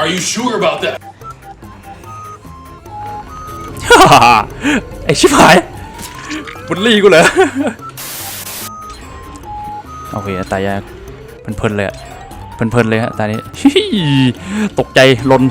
Are you sure about that? ไอชิบหายบุลลี่กูเหรอ โอเคตายยากเพลินๆเลยอะเพลินๆเลยฮะตานี้ตกใจลน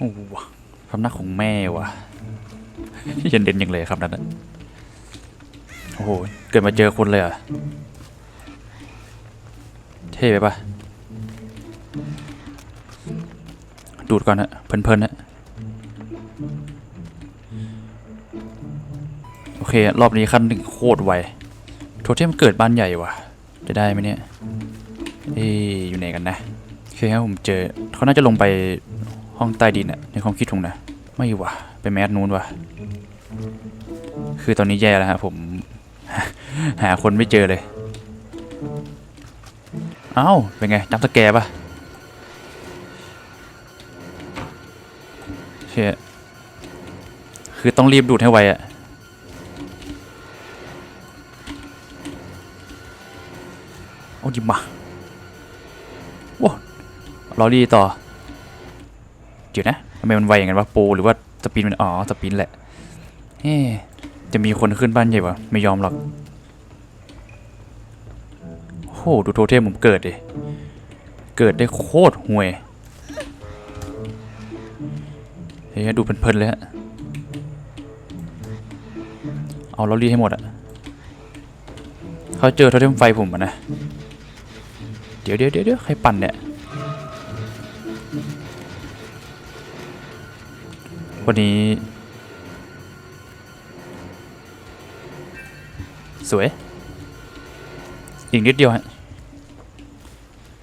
โอ้โหคำนักของแม่ว่ะยันเด่นยังเลยครับนั่นโอ้โห เกิดมาเจอคนเลยอะ เท่ไปปะดูดก่อนฮะเพลินๆฮะโอเค รอบนี้ขั้นหนึ่งโคตรไวโทเทมเกิดบ้านใหญ่ว่ะจะได้ไหมเนี่ยเอ๊ะอยู่ไหนกันนะโอเคครับผมเจอเขาน่าจะลงไป ห้องใต้ดินอะในความคิดผมนะ ไม่วะไปแมสนู้นวะคือตอนนี้แย่แล้วฮะผม หาคนไม่เจอเลย เอ้า เป็นไงจำสแกปะเชี่ยคือต้องรีบดูดให้ไวอะโอ้ดิมาว้ารอรีต่อ เดี๋ยวนะทำไมมันไวอย่างนั้นวะโปรหรือว่าสปินมันอ๋อสปินแหละเฮ้จะมีคนขึ้นบ้านใหญ่ปะไม่ยอมหรอกโหดูโทเทมผมเกิดดิเกิดได้โคตรห่วยเฮ้ยดูเพลินๆเลยฮะเอาลอรี่ให้หมดอะเขาเจอโทเทมไฟผมอะนะ เดี๋ยวเดี๋ยวเดี๋ยวใครปั่นเนี่ย วันนี้ สวย อีกนิดเดียวฮะ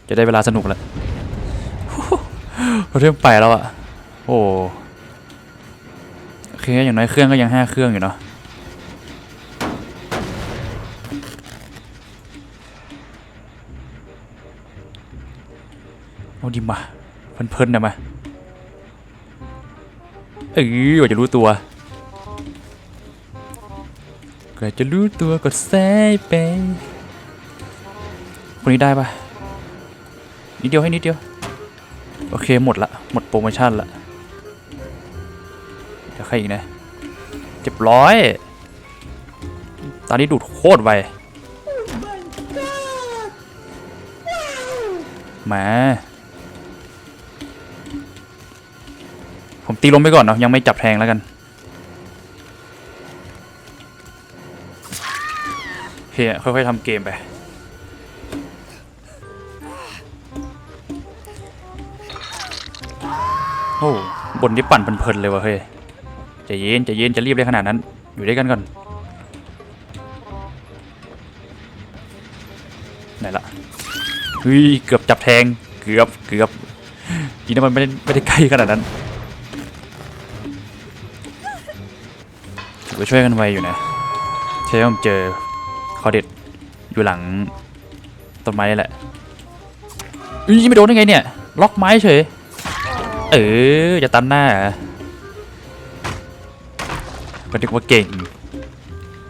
จะได้เวลาสนุกแล้วเราเริ่มไปแล้วอะโอ้โอเคอย่างน้อยเครื่องก็ยังห้าเครื่องอยู่เนาะเอาดิมาเพลินๆนะมา เออกว่าจะรู้ตัวกว่าจะรู้ตัวก็แซ่ไปคนนี้ได้ปะนิดเดียวให้นิดเดียว โอเคหมดละ หมดโปรโมชั่นละเดี๋ยวใครอีกนะเจ็บร้อย ตอนนี้ดูดโคตรไวมา ผมตีลมไปก่อนเนาะยังไม่จับแทงแล้วกันโอเคค่อยๆทำเกมไปโอ้บนนี้ปั่นเพลินๆเลยวะเฮ้ยใจะเย็นใจะเย็นจะรีบได้ขนาดนั้น อยู่ด้วยกันก่อนไหนละเฮ้ยเกือบจับแทงเกือบเกือบจริงๆมันไม่ได้ไม่ได้ใกล้ขนาดนั้น ถือว่าช่วยกันไวอยู่นะใช่ว่าผมเจอเขาเด็ดอยู่หลังต้นไม้นี่แหละอุ้ยไม่โดนได้ไงเนี่ย ล็อกไม้เฉย เออจะตันหน้าก็นึกว่าเก่ง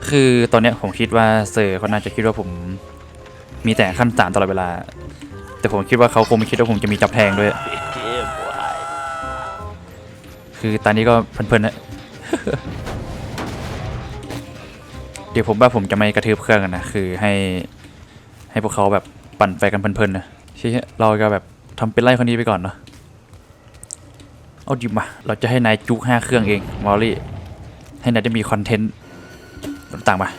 คือตอนเนี้ยผมคิดว่าเซอร์เขาน่าจะคิดว่าผมมีแต่ขั้นสามตลอดเวลา แต่ผมคิดว่าเขาคงไม่คิดว่าผมจะมีจับแทงด้วย คือตอนนี้ก็เพลินๆนะ ดี๋ยวผมว่าผมจะไม่กระทืบเครื่องกันนะคือให้ให้พวกเขาแบบปั่นไฟกันเพลินๆนะชี่เราก็แบบทำเป็นไล่คนนี้ไปก่อนเนาะเอาดิมาเราจะให้นายจุกห้าเครื่องเองมอลลี่ให้นายได้มีคอนเทนต์ต่างๆมา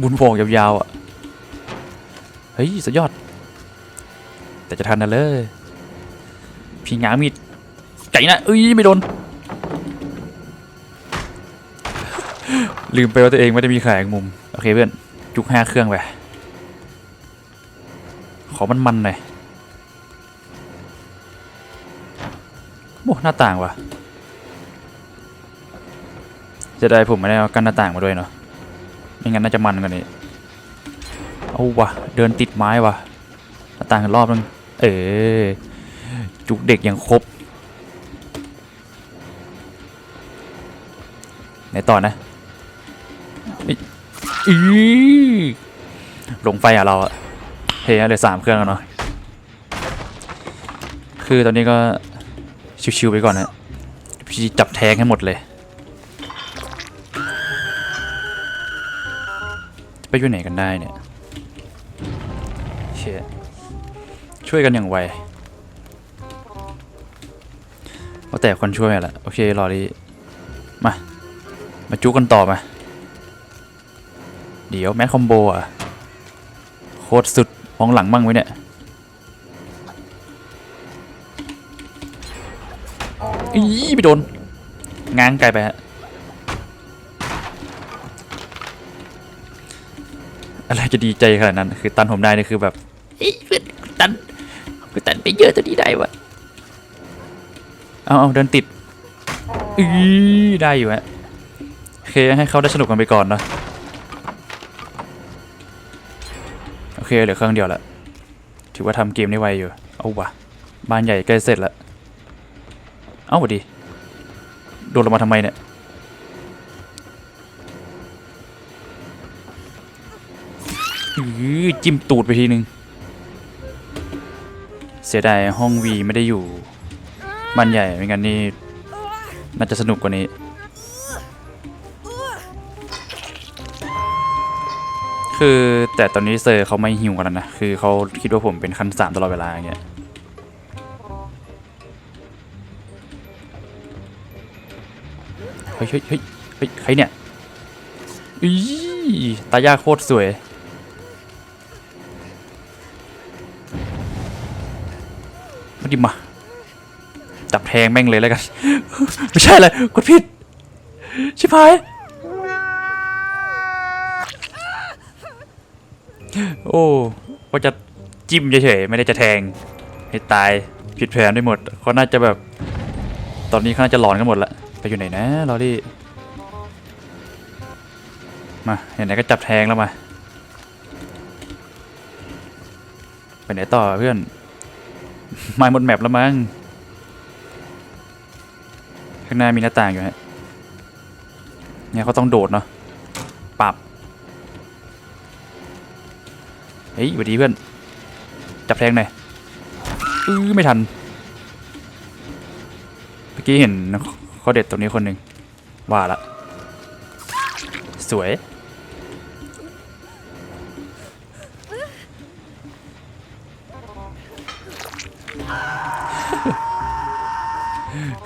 บุญโผงยาวๆอะ เฮ้ย สุดยอด แต่จะทันนะเลย พี่ง้ามีดไก่นะเอ้ยไม่โดน ลืมไปว่าตัวเองไม่ได้มีแขายมุม โอเคเพื่อน จุกห้าเครื่องไป ขอมันมันๆหน่อยโอ้หน้าต่างว่ะ จะได้ผมไม่ได้เอากันหน้าต่างมาด้วยเนาะไม่งั้นน่าจะมันกว่านี้เอาวะเดินติดไม้วะหน้าต่างรอบนึงเออ จุกเด็กยังครบไหนต่อนะอิอีลงไฟอะเราอะเฮ้ยเหลยสามเครื่องแล้วเนาะคือตอนนี้ก็ชิวๆไปก่อนนะพี่จับแทงให้หมดเลย ไปอยู่ไหนกันได้เนี่ยเชี่ยช่วยกันอย่างไว ว่าแต่คนช่วยแหละโอเครอรีมา มาจุกันต่อมา เดี๋ยวแมทคอมโบอะ โคตรสุดมองหลังบ้างไหมเนี่ยอีไปโดน ง้างไกลไปฮะ อะไรจะดีใจขนาดนั้น คือตันผมได้นี่คือแบบเฮ้ยเพื่อนกูตันกูตันไปเยอะตัวนี้ได้วะ เอาเอาเดินติดอีได้อยู่ฮะโอเคให้เขาได้สนุกกันไปก่อนเนาะโอเคเหลือเครื่องเดียวละถือว่าทำเกมได้ไวอยู่เอาวะบ้านใหญ่ใกล้เสร็จล้วเอ้าสวัสดีโดนลงมาทำไมเนี่ยอือจิ้มตูดไปทีนึงเสียดายห้องวีไม่ได้อยู่ บ้านใหญ่ไม่งั้นนี่น่าจะสนุกกว่านี้ คือแต่ตอนนี้เซอร์เขาไม่หิวกันแล้วนะ คือเขาคิดว่าผมเป็นขั้นสามตลอดเวลาอย่างเงี้ยเฮ้ยเฮ้ยเฮ้ยเฮ้ยใครเนี่ยอีตายาโคตรสวยมาดิมา จับแทงแม่งเลยแล้วกัน ไม่ใช่เลยกดผิด ชิบหาย โอ้ว่าจะจิ้มเฉยๆไม่ได้จะแทง ให้ตายผิดแผนได้หมดเขาน่าจะแบบ ตอนนี้เขาน่าจะหลอนกันหมดละไปอยู่ไหนนะลอรี่มาเห็นไหนก็จับแทงแล้วมาไปไหนต่อเพื่อนมาหมดแมปแล้วมั้ง ข้างหน้ามีหน้าต่างอยู่ฮะเนี่ยเขาต้องโดดเนาะปรับเฮ้ยสวัสดีเพื่อน จับแทงหน่อยอื้อไม่ทันเมื่อกี้เห็นข้อเด็ดตรงนี้คนหนึ่งว่าละ สวย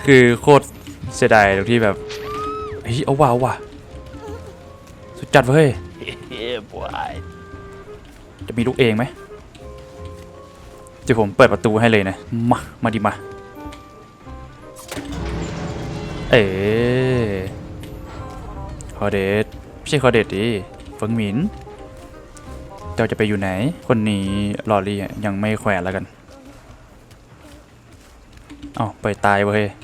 คือโคตร เสียดายตรงที่แบบเฮ้ยเอาว่ะเอาว่ะสุดจัดเว้ยเฮ้ยบวยจะมีลูกเองไหมเดี๋ยวผมเปิดประตูให้เลยนะมามาดิมาเอ๋คอเดตไม่ใช่คอเดตดิเฟิงหมินเจ้าจะไปอยู่ไหน คนนี้ลอรี่อะยังไม่แขวนแล้วกันเอ้าปล่อยตายเว้ยมาถ้า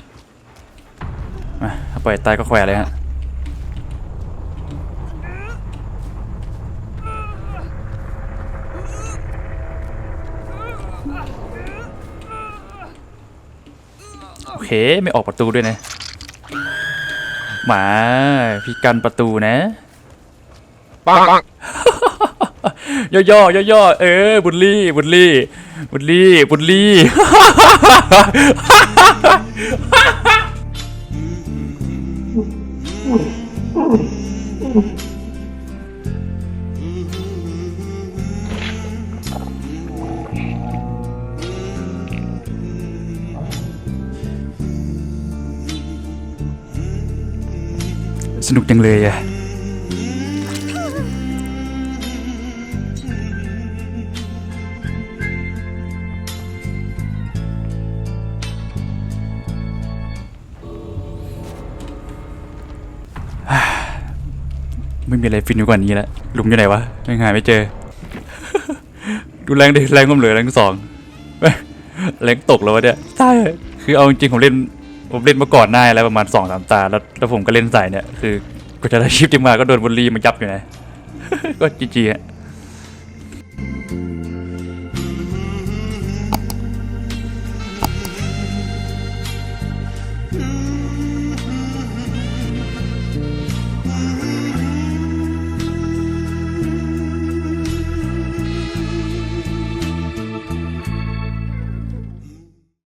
ปล่อยตายก็แขวนเลยฮะโอเคไม่ออกประตูด้วยนะหมาพี่กันประตูนะปังปังย่อย่อย่อย่อๆเออบุลลี่บุลลี่บุลลี่บุลลี่ สนุกจังเลยอะ ไม่มีอะไรฟินกว่านี้แล้วลุงอยู่ไหนวะยังหาไม่เจอ ดูแรงดิแรงผมเหลือแรงสองแรงตกแล้ววะเนี่ยใช่คือเอาจริงผมเล่นผมเล่นมาก่อนหน้าแล้วประมาณสองสามตาแล้วแล้วผมก็เล่นใส่เนี่ย คือก็จะได้ชิปที่มาก็โดนบุลลี่มายับอยู่นะก็จีจีฮะ